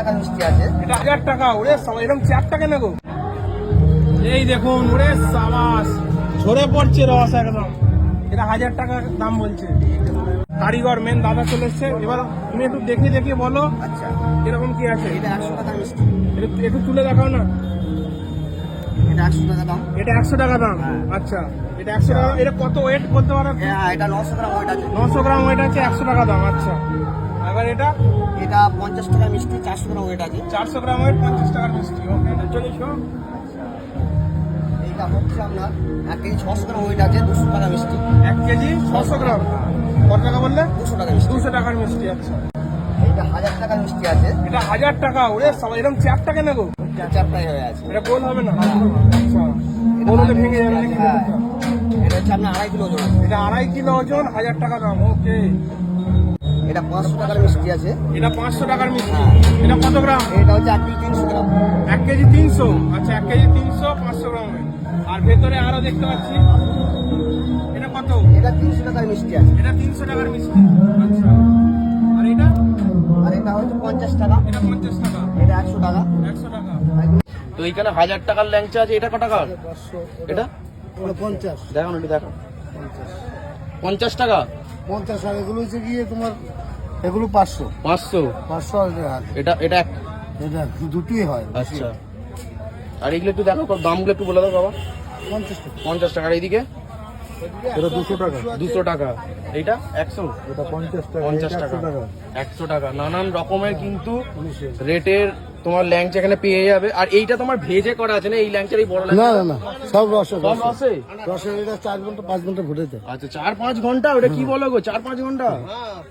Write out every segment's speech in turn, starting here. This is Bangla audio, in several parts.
টাকা মিষ্টি আছে। এটা হাজার টাকা ওরে সবাই এরকম চার টাকা নেব। এই দেখুন ওরে সাবাস। ঝরে পড়ছে রস একদম। এটা হাজার টাকা দাম বলছে। কারিগর মেন দাদা চলে এসছে। এবার তুমি একটু দেখে দেখে বলো আচ্ছা। এরকম কি আছে? এটা একশো টাকা মিষ্টি একটু একটু তুলে দেখাও না। এটা একশো টাকা দাম। এটা একশো টাকা দাম? হ্যাঁ। আচ্ছা। এটা একশো টাকা এটা কত ওয়েট করতে পারো? হ্যাঁ এটা নশো গ্রাম ওইটা আছে। নশো গ্রাম ওয়েট আছে একশো টাকা দাম আচ্ছা। এবার এটা? এটা পঞ্চাশ টাকা মিষ্টি চারশো গ্রাম ওইটা আছে। চারশো গ্রাম ওয়েট পঞ্চাশ টাকার মিষ্টি ওকে চলিস এইটা হচ্ছে আপনার এক কেজি ছশো গ্রাম ওইটা আছে দুশো টাকা মিষ্টি। এক কেজি ছশো গ্রাম? কত টাকা বললে? দুশো টাকা মিষ্টি। দুশো টাকার মিষ্টি আচ্ছা। এইটা হাজার টাকা মিষ্টি আছে। এটা হাজার টাকা ওরে সবাই এরকম চার টাকা নেব চারটাই হয়ে আছে। এটা গোল হবে না? আচ্ছা। গোল ভেঙে যাবে হ্যাঁ। এটা হচ্ছে আপনার আড়াই কিলো ওজন এটা আড়াই কিলো ওজন হাজার টাকা দাম ওকে এটা পাঁচশো টাকার মিষ্টি আছে। এটা পাঁচশো টাকার মিষ্টি। এটা কত গ্রাম? এটা হচ্ছে এক কেজি তিনশো গ্রাম। এক কেজি তিনশো? আচ্ছা এক কেজি তিনশো পাঁচশো গ্রামের আর ভেতরে আরও দেখতে পাচ্ছি। এটা কত? এটা তিনশো টাকার মিষ্টি আছে। এটা তিনশো টাকার মিষ্টি। আচ্ছা। আর এটা? আর এটা হচ্ছে পঞ্চাশ টাকা। এটা পঞ্চাশ টাকা। এটা একশো টাকা। একশো টাকা। তো এইখানে হাজার টাকার ল্যাংচা আছে এটা কত টাকা এটা পঞ্চাশ। দেখো না একটু দেখো পঞ্চাশ টাকা? পঞ্চাশ আর এগুলো হচ্ছে গিয়ে তোমার এগুলো পাঁচশো। পাঁচশো? পাঁচশো আর এটা। এটা এটা দুটোই হয়। আচ্ছা। আর এগুলো একটু দেখো দামগুলো একটু বলে দাও বাবা। পঞ্চাশ টাকা। পঞ্চাশ টাকা। এইদিকে? এটা দুশো টাকা। দুশো টাকা। এইটা? একশো? এটা পঞ্চাশ পঞ্চাশ টাকা। একশো টাকা। নানান রকমের কিন্তু রেটের তোমার ল্যাংচা এখানে পেয়ে যাবে। আর এইটা তোমার ভেজে করা আছে না? এই ল্যাংচার এই বড় না ল্যাংচা না না। সব রসে সব রসে। রসের এটা চার ঘণ্টা পাঁচ ঘণ্টা ফুটে যায়। আচ্ছা চার পাঁচ ঘণ্টা? ওটা কি বলো গো? চার পাঁচ ঘণ্টা?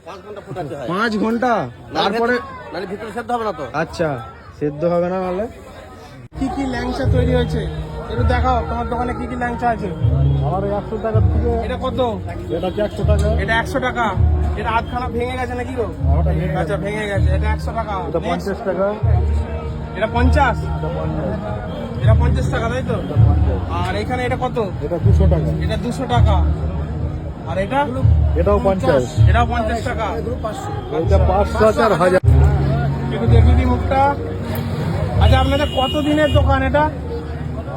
পাঁচ ঘণ্টা ফুটাতে হয়। পাঁচ ঘণ্টা? তারপরে মানে ভিতরে সেদ্ধ হবে না তো? আচ্ছা সেদ্ধ হবে না নাহলে? কি কি ল্যাংচা তৈরি হয়েছে? একটু দেখাও তোমার দোকানে কি কি ল্যাংচা আছে? আমার একশো টাকা থেকে এটা কত? এটা একশো টাকা? এটা একশো টাকা। এটা আধখানা ভেঙে গেছে নাকি গো? আচ্ছা ভেঙে গেছে। এটা একশো টাকা। এটা পঞ্চাশ টাকা। এটা পঞ্চাশ? এটা পঞ্চাশ। টাকা তাই তো? আর এখানে এটা কত? এটা দুশো টাকা। এটা দুশো টাকা। আর এটা? এটাও পঞ্চাশ। এটাও পঞ্চাশ টাকা। এটা পাঁচশো হাজার। একটু দি মুখটা। আচ্ছা আপনাদের কত দিনের দোকান এটা?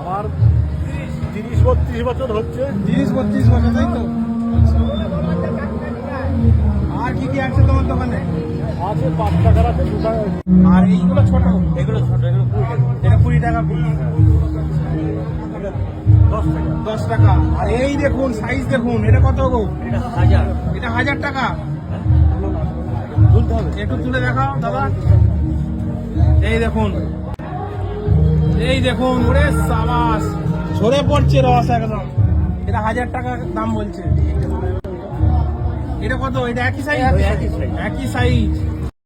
আমার তিরিশ বত্রিশ বছর হচ্ছে। তিরিশ বত্রিশ বছর তাই তো? কি কি আছে তোমার দোকানে? আছে পাঁচ টাকার আছে দু টাকা আর এইগুলো ছোট। এগুলো ছোট এগুলো কুড়ি টাকা। এটা কুড়ি টাকা পিস দশ টাকা। আর এই দেখুন সাইজ দেখুন এটা কত গো? এটা হাজার। এটা হাজার টাকা। একটু তুলে দেখাও দাদা। এই দেখুন। এই দেখুন ওরে সাবাস। ঝরে পড়ছে রস একদম। এটা হাজার টাকা দাম বলছে। এটা কত? এটা একই সাইজ একই সাইজ একই সাইজ